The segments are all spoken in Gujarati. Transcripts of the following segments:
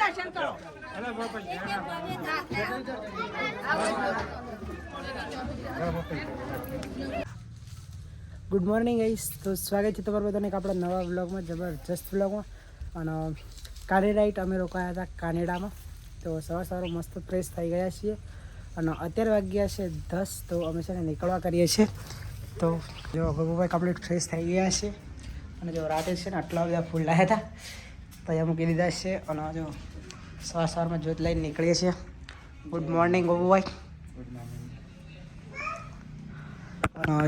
દર્શન કરો ગુડ મોર્નિંગ ગાઈસ તો સ્વાગત છે તમારા બધાને આપણા નવા વ્લોગમાં જબરજસ્ત વ્લોગમાં અને કાલે રાઈટ અમે રોકાયા હતા કાનેડામાં. તો સવાર સવાર મસ્ત ફ્રેશ થઈ ગયા છીએ. અને અત્યારે વાગ્યા છે દસ તો અમે છે ને નીકળવા કરીએ છીએ. તો જો ગગુભાઈ કમ્પ્લીટ ફ્રેશ થઈ ગયા છે. અને જો રાતે છે ને આટલા બધા ફૂલ લાવ્યા હતા. તો અહીંયા મૂકી દીધા છે. અને જો સવાર સવારમાં જોત લઈને નીકળીએ છીએ. Good morning Gagubhai morning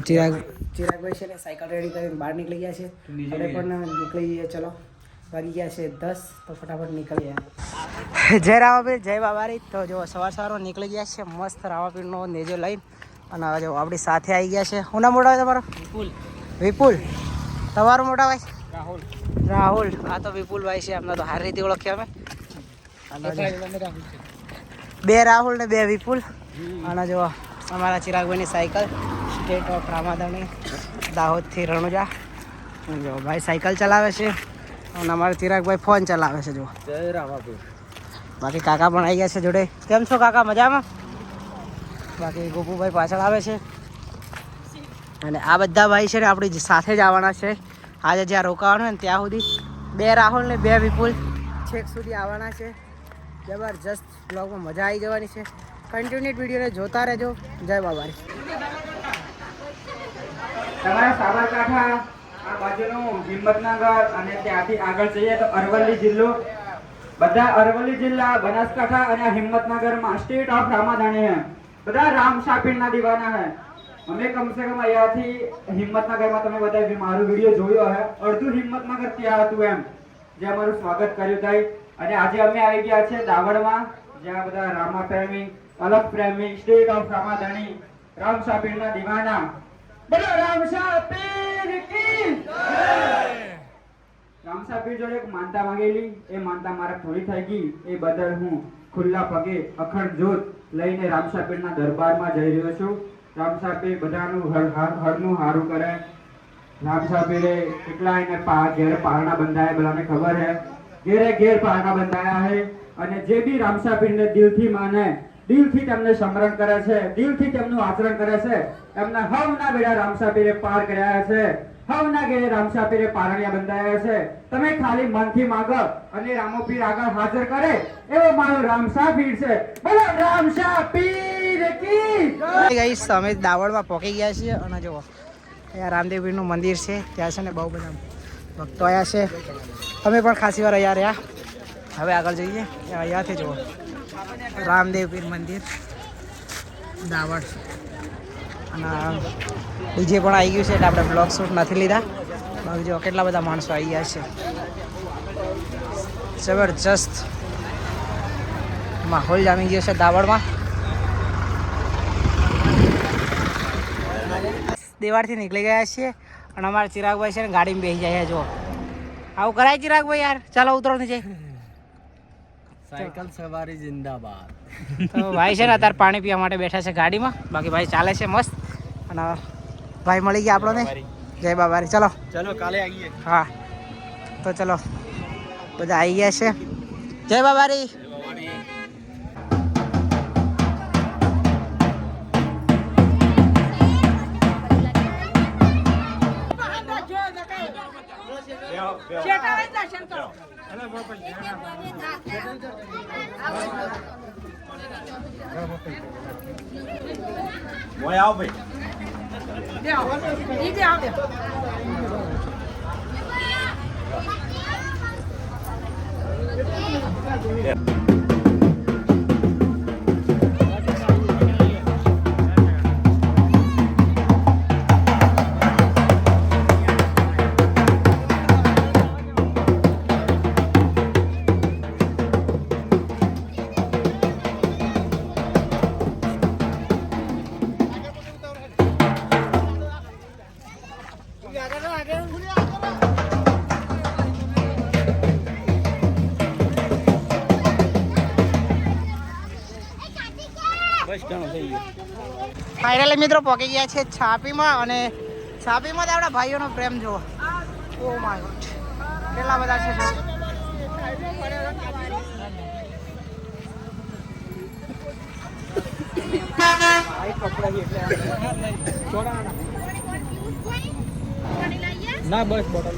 Chirag Chiragbhai છે ને સાયકલ રેડી કરીને બહાર નીકળી ગયા છે. આપણે પણ નીકળી જઈએ ચલો વાગી ગયા છે દસ તો ફટાફટ નીકળીએ. જય રામાપીર જય બાબારી. તો જો સવાર સવારો નીકળી ગયા છે મસ્ત રાવાપીરનો નેજો લઈને. અને હવે જો આપણી સાથે આવી ગયા છે. હું ના મોટા ભાઈ તમારો? વિપુલ. વિપુલ. તમારો મોટા ભાઈ? રાહુલ. રાહુલ. આ તો વિપુલભાઈ છે એમના તો હારી રીતે ઓળખ્યા અમે. બે રાહુલ ને બે વિપુલ. અને જો અમારા ચિરાગભાઈની સાયકલ. સ્ટેટ ઓફ રામાદાણી દાહોદથી રણુજા. જો ભાઈ સાયકલ ચલાવે છે. અને અમારા ચિરાગભાઈ ફોન ચલાવે છે જો બાકી કાકા પણ આવી ગયા છે જોડે. કેમ છો કાકા મજામાં? બાકી ગોપુભાઈ પાછળ આવે છે. અને આ બધા ભાઈ છે ને આપણી સાથે જ આવવાના છે. આજે જ્યાં રોકાવાનું ને ત્યાં સુધી બે રાહુલ ને બે વિપુલ છેક સુધી આવવાના છે. જબરજસ્ત બ્લોગમાં મજા આવી જવાની છે. કન્ટિન્યુટ વિડીયોને જોતા રહેજો. જય બાબારી. તમારા સાબરકાંઠા, આ બાજુનું હિંમતનગર અને ત્યાંથી આગળ જઈએ તો અરવલ્લી જિલ્લો. બધા અરવલ્લી જિલ્લા, બનાસકાંઠા અને હિંમતનગરમાં સ્ટેટ ઓફ રામાધાણી હે. બધા રામ શાપીરના દીવાના હે. અમે કમસે કમ અહીંયાથી હિંમતનગરમાં તમે બધા મારો વીડિયો જોયો હે. અડધું હિંમતનગર ત્યાં હતું એમ. જે અમારું સ્વાગત કર્યું થાય. અને આજે અમે આવી ગયા છે દાવડમાં જ્યાં બધા રામા પ્રેમી, અલગ પ્રેમી, સ્ટેટ ઓફ રામાધાણી, રામ શાપીરના દીવાના. બોલો રામશા પીર કી રામશા પીર જોડે એક માનતા માંગેલી. એ માનતા મારા પૂરી થઈ ગઈ. એ બદલ હું ખુલ્લા પગે અખંડ જોત લઈને રામશા પીરના દરબારમાં જઈ રહ્યો છું. રામશા પીર બધાનું હર, હર- હરનું હારું કરે. રામશા પીરે કેટલા એને ઘેર પારણા બંધાયા બધાને ખબર હે? ઘેરે ઘેર પારણા બંધાયા હે. અને જે બી રામશા પીરને દિલથી માને દિલથી તેમને સમરણ કરે છે, દિલથી તેમનું આચરણ કરે છે. એમના હવના બેડા રામસા પીરે કર્યા છે. હવના ઘેરે રામસાપીરે પીરે પારણિયા બંધાયા છે. તમે ખાલી મનથી માગો અને રામો પીર આગળ હાજર કરે એવો મારો રામસાપીર છે. બોલો, રામસાપીર કી ગાઈસ અમે દાવડમાં પહોંચી ગયા છીએ અને જુઓ, અહીંયા રામદેવપીરનું મંદિર છે. ત્યાં છે ને બહુ બધા ભક્તો આવ્યા છે. અમે પણ ખાસી વાર અહીંયા રહ્યા. હવે આગળ જઈએ. અહીંયાથી જુઓ. રામદેવપીર મંદિર. દાવડ અને ડીજે પણ આવી ગયું છે એટલે આપણે બ્લોગ શૂટ નથી લીધા. બાકી જો કેટલા બધા માણસો આવી ગયા છે. જબરજસ્ત માહોલ જામી ગયો છે દાવડમાં દેવાડથી નીકળી ગયા છીએ અને અમારા ચિરાગભાઈ છે ને ગાડીમાં બેસી જાય જો આવું કરાય ચિરાગભાઈ યાર. ચાલો ઉતરો નીચે. સાયકલ સવારી જિંદાબાદ. તો ભાઈ છે ને અત્યારે પાણી પીવા માટે બેઠા છે ગાડીમાં. બાકી ભાઈ ચાલે છે મસ્ત. અને ભાઈ મળી ગયા આપણને. જય બાબારી. ચલો. ચલો કાલે આવીએ. હા. તો ચલો. બધા આવી ગયા છે. જય બાબારી. મોય આવ ભાઈ. ઈ બે આવે. આગળ ફાઇનલી મિત્રો પહોંચી ગયા છે છાપીમાં અને છાપીમાં તો આપણા ભાઈઓનો પ્રેમ જુઓ. ઓ માય ગોડ કેટલા બધા છે જો. ના, બસ બોટલ.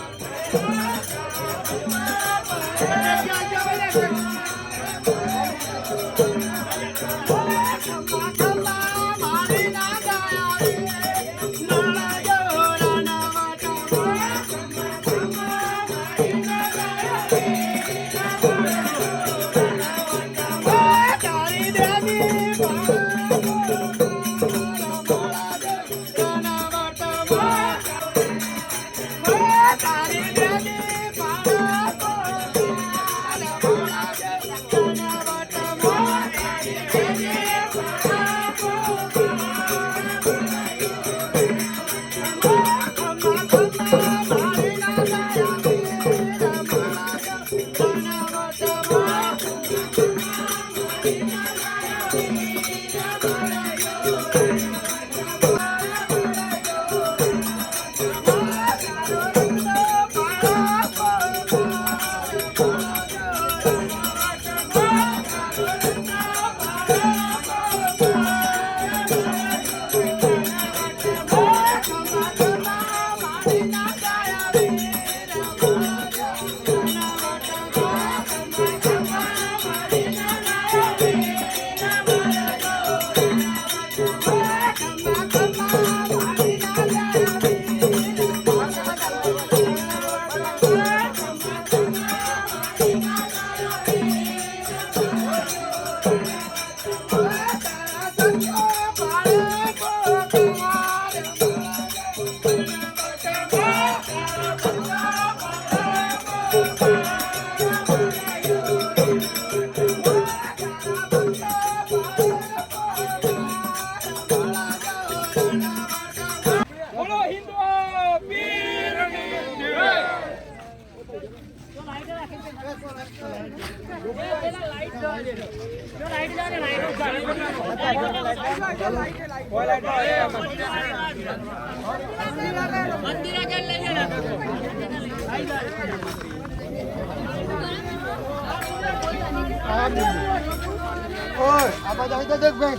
ওই আবার যাইতে দেখবেন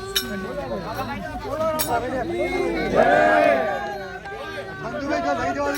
ভাই দেওয়া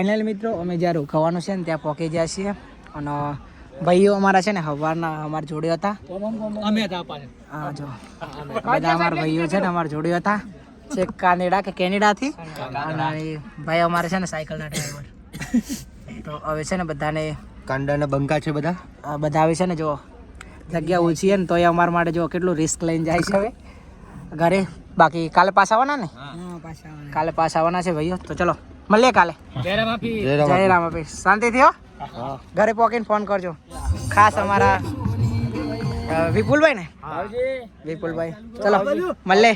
ફાઇનલ મિત્રો અમે જ્યાં રોકાવાનું છે ને ત્યાં પહોંચી ગયા છીએ. અને ભાઈઓ અમારા છે ને સવારના અમારા જોડે હતા. અમે હા જો. બધા અમારા ભાઈઓ છે ને અમારા જોડે હતા. છે કાનેડા કે કેનેડાથી. અને એ ભાઈ અમારે છે ને સાયકલના ડ્રાઈવર તો હવે છે ને બધાને કાંડાના બંકા છે બધા? બધા આવે છે ને જો જગ્યા ઓછી છે ને તો એ અમારા માટે જો કેટલું રિસ્ક લઈને જાય છે હવે. ઘરે. બાકી કાલે પાસ આવવાના ને? કાલે પાસ આવવાના છે ભાઈઓ. તો ચલો. મળીએ કાલે. જય રામ આપી. શાંતિ થયો? ઘરે પહોંચીને ફોન કરજો. ખાસ અમારા વિપુલભાઈ ને વિપુલભાઈ. ચલો મળે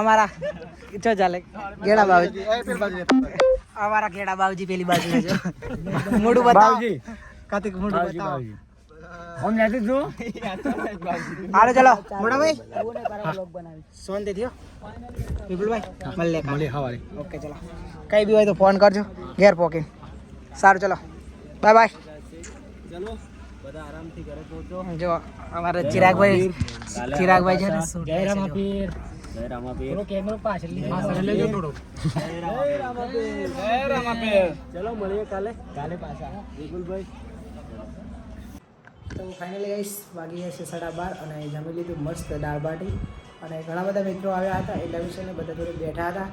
અમારા ચો ચાલે. ગેડા બાવજી. અમારા ગેડા બાવજી પેલી બાજુ છે જો મોઢું બતાવો. કાર્તિક મોઢું બતાવો. ચલો. મોટા ભાઈ શાંતિ થયો? વિપુલભાઈ મળે મળે હવારે ઓકે ચલો. કઈ બી હોય તો ફોન કરજો ઘેર પોકીને. સારું ચલો. બાય બાય જો અમારા ચિરાગભાઈ ચિરાગભાઈ છે ને? શું જયરામ થાય છે જો. આપી થોડો કેમેરો પાછળ પાછળ લેજો થોડો. જયરામ આપી ચલો મળીએ કાલે. કાલે પાછા. વિપુલભાઈ. તો ફાઇનલી ગાઈસ વાગી જશે છે સાડા બાર અને જમી લીધું મસ્ત દાળ બાટી. અને ઘણા બધા મિત્રો આવ્યા હતા એટલા વિશે ને બધા જોડે બેઠા હતા.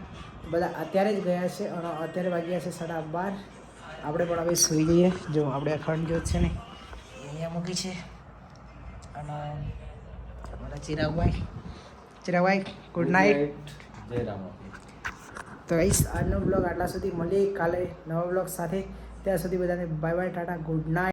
બધા અત્યારે જ ગયા છે અને અત્યારે વાગ્યા છે સાડા બાર. આપણે પણ હવે સૂઈ જઈએ. જો આપણે અખંડ જ્યોત છે ને અહીંયા મૂકી છે. અને અમારા ચિરાગભાઈ. ચિરાગભાઈ ગુડ નાઇટ જય રામ તો ગાઈસ આજનો બ્લોગ આટલા સુધી મળીએ. કાલે નવા બ્લોગ સાથે. ત્યાં સુધી બધાને bye bye tata good night